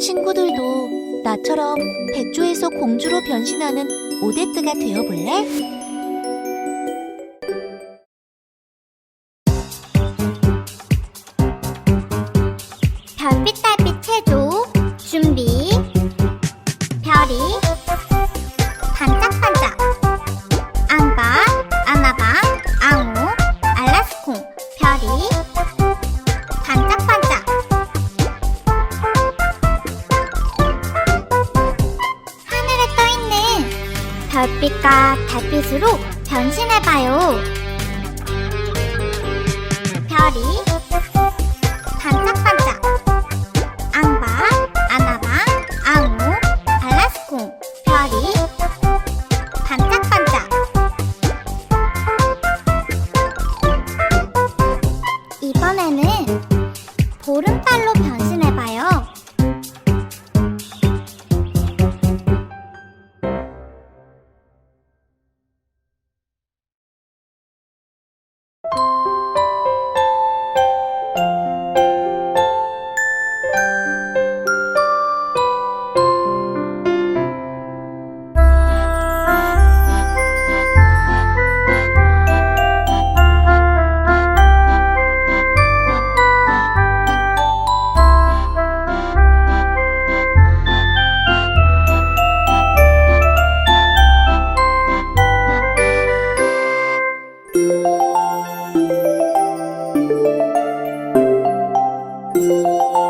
친구들도 나처럼 백조에서 공주로 변신하는 오데트가 되어볼래? 별빛 별빛과 달빛으로 변신해봐요. 별이 반짝반짝. 앙바, 아나바, 앙우, 발라스콩, 별이 반짝반짝. 이번에는 보름달로 多。